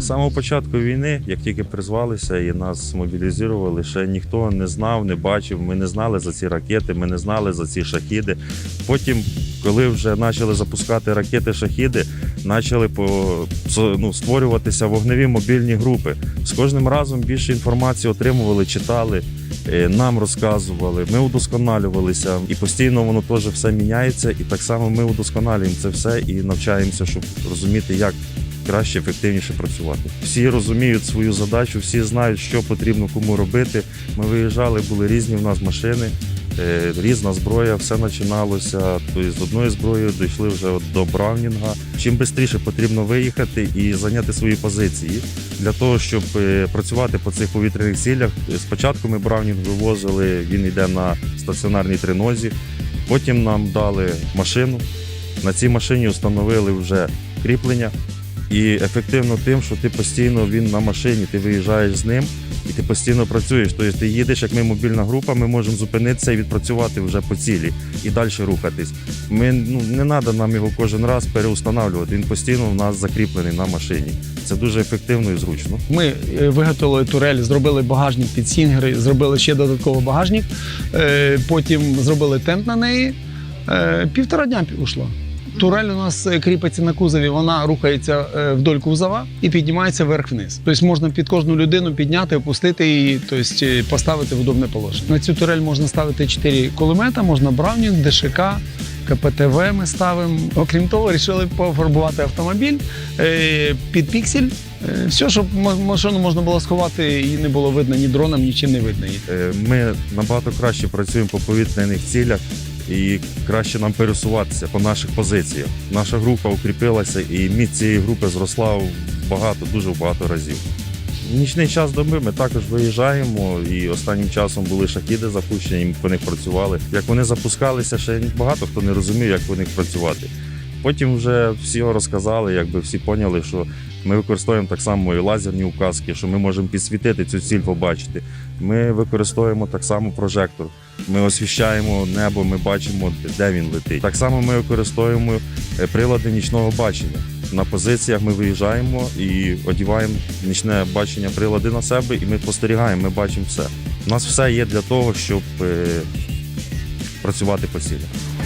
З самого початку війни, як тільки призвалися і нас мобілізували, ще ніхто не знав, не бачив. Ми не знали за ці ракети, ми не знали за ці шахіди. Потім, коли вже почали запускати ракети шахіди, почали по, ну, створюватися вогневі мобільні групи. З кожним разом більше інформації отримували, читали. е, Нам розказували, ми удосконалювалися, і постійно воно теж все міняється. І так само ми удосконалюємо це все і навчаємося, щоб розуміти, як краще, ефективніше працювати. Всі розуміють свою задачу, всі знають, що потрібно кому робити. Ми виїжджали, були різні в нас машини, е, різна зброя, все починалося. Тобто з одної зброї дійшли вже до Браунінга. Чим швидше потрібно виїхати і зайняти свої позиції для того, щоб е, працювати по цих повітряних цілях. Спочатку ми Браунінг вивозили, він йде на стаціонарній тринозі. Потім нам дали машину. На цій машині встановили вже кріплення. І ефективно тим, що ти постійно він на машині, ти виїжджаєш з ним і ти постійно працюєш. Тобто ти їдеш, як ми мобільна група, ми можемо зупинитися і відпрацювати вже по цілі і далі рухатись. Ми ну не треба нам його кожен раз переустанавлювати. Він постійно в нас закріплений на машині. Це дуже ефективно і зручно. Ми е, виготовили турель, зробили багажник під сінгери, зробили ще додатковий багажник. Е, Потім зробили тент на неї. Е, Півтора дня ушло. Турель у нас е, кріпиться на кузові, вона рухається е, вдоль кузова і піднімається вверх-вниз. Тобто можна під кожну людину підняти, опустити і тобто, е, поставити в удобне положення. На цю турель можна ставити 4 кулемета, можна Браунінг, ДШК, КПТВ ми ставимо. Окрім того, вирішили пофарбувати автомобіль під піксель. Все, щоб машину можна було сховати і не було видно ні дроном, нічим не видно. Ми набагато краще працюємо по повітряних цілях і краще нам пересуватися по наших позиціях. Наша група укріпилася і міць цієї групи зросла в багато, дуже багато разів. Нічний час доби ми також виїжджаємо, і останнім часом були шахіди запущені, ми по них працювали. Як вони запускалися, ще багато хто не розумів, як по них працювати. Потім вже всі розказали, якби всі поняли, що ми використовуємо так само і лазерні указки, що ми можемо підсвітити цю ціль, побачити. Ми використовуємо так само прожектор. Ми освіщаємо небо, ми бачимо, де він летить. Так само ми використовуємо е, прилади нічного бачення. На позиціях ми виїжджаємо і одіваємо нічне бачення прилади на себе, і ми спостерігаємо, ми бачимо все. У нас все є для того, щоб е, працювати по цілях.